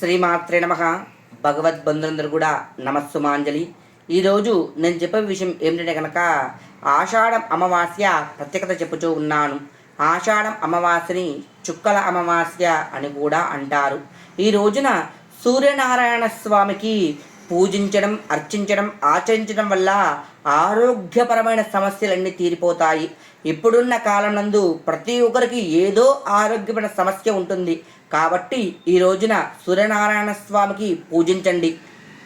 శ్రీమాత్రే నమ. భగవద్బంధులందరూ కూడా నమస్సుమాంజలి ఈరోజు నేను చెప్పే విషయం ఏమిటంటే కనుక ఆషాఢం అమావాస్య ప్రత్యేకత చెప్పుతూ ఉన్నాను. ఆషాఢం అమావాస్యని చుక్కల అమావాస్య అని కూడా అంటారు. ఈ రోజున సూర్యనారాయణ స్వామికి పూజించడం అర్చించడం ఆచరించడం వల్ల ఆరోగ్యపరమైన సమస్యలన్నీ తీరిపోతాయి. ఇప్పుడున్న కాలం నందు ప్రతి ఒక్కరికి ఏదో ఆరోగ్యమైన సమస్య ఉంటుంది. కాబట్టి ఈ రోజున సూర్యనారాయణ స్వామికి పూజించండి.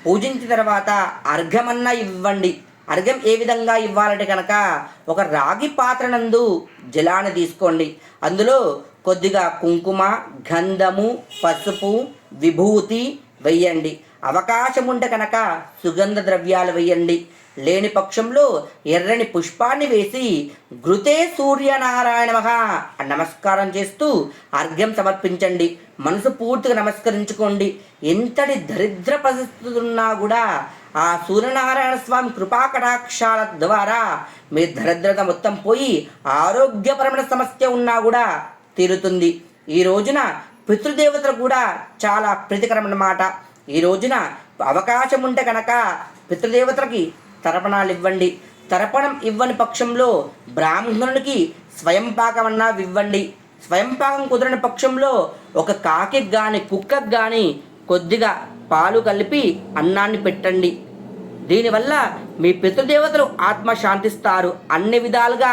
పూజించిన తర్వాత అర్ఘమన్నా ఇవ్వండి. అర్ఘం ఏ విధంగా ఇవ్వాలంటే కనుక ఒక రాగి పాత్ర నందు జలాన్ని తీసుకోండి. అందులో కొద్దిగా కుంకుమ గంధము పసుపు విభూతి వెయ్యండి అవకాశం ఉంటే కనుక సుగంధ ద్రవ్యాలు వేయండి లేని పక్షంలో ఎర్రని పుష్పాన్ని వేసి ఘృతే సూర్యనారాయణ మహా నమస్కారం చేస్తూ అర్ఘ్యం సమర్పించండి. మనసు పూర్తిగా నమస్కరించుకోండి. ఎంతటి దరిద్ర పరిస్థితులున్నా కూడా ఆ సూర్యనారాయణ స్వామి కృపా కటాక్షాల ద్వారా మీ దరిద్రత మొత్తం పోయి ఆరోగ్యపరమైన సమస్య ఉన్నా కూడా తీరుతుంది. ఈ రోజున పితృదేవతలు కూడా చాలా ప్రీతికరమైన మాట ఈ రోజున అవకాశం ఉంటే కనుక పితృదేవతలకి తర్పణాలు ఇవ్వండి తర్పణం ఇవ్వని పక్షంలో బ్రాహ్మణునికి స్వయంపాకమన్నా ఇవ్వండి స్వయంపాకం కుదరని పక్షంలో ఒక కాకి కానీ కుక్కకి కానీ కొద్దిగా పాలు కలిపి అన్నాన్ని పెట్టండి. దీనివల్ల మీ పితృదేవతలు ఆత్మ శాంతిస్తారు. అన్ని విధాలుగా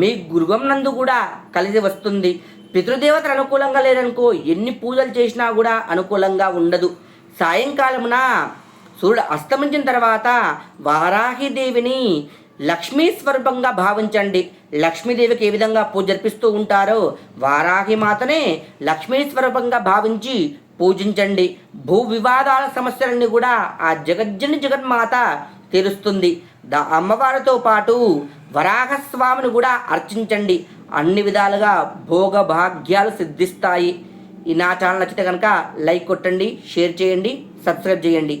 మీ గృహం నందు కూడా కలిసి వస్తుంది. పితృదేవతలు అనుకూలంగా లేరనుకో ఎన్ని పూజలు చేసినా కూడా అనుకూలంగా ఉండదు. సాయంకాలమున సూర్యుడు అస్తమించిన తర్వాత వారాహిదేవిని లక్ష్మీ స్వరూపంగా భావించండి. లక్ష్మీదేవికి ఏ విధంగా పూజ జరిపిస్తూ ఉంటారో వారాహి మాతనే లక్ష్మీ స్వరూపంగా భావించి పూజించండి. భూ వివాదాల సమస్యలన్నీ కూడా ఆ జగజ్జని జగన్మాత తీరుస్తుంది. దా అమ్మవారితో పాటు వరాహస్వామిని కూడా అర్చించండి. అన్ని విధాలుగా భోగభాగ్యాలు సిద్ధిస్తాయి. ఈ నా ఛానల్ నచ్చితే కనుక లైక్ కొట్టండి షేర్ చేయండి సబ్స్క్రైబ్ చేయండి.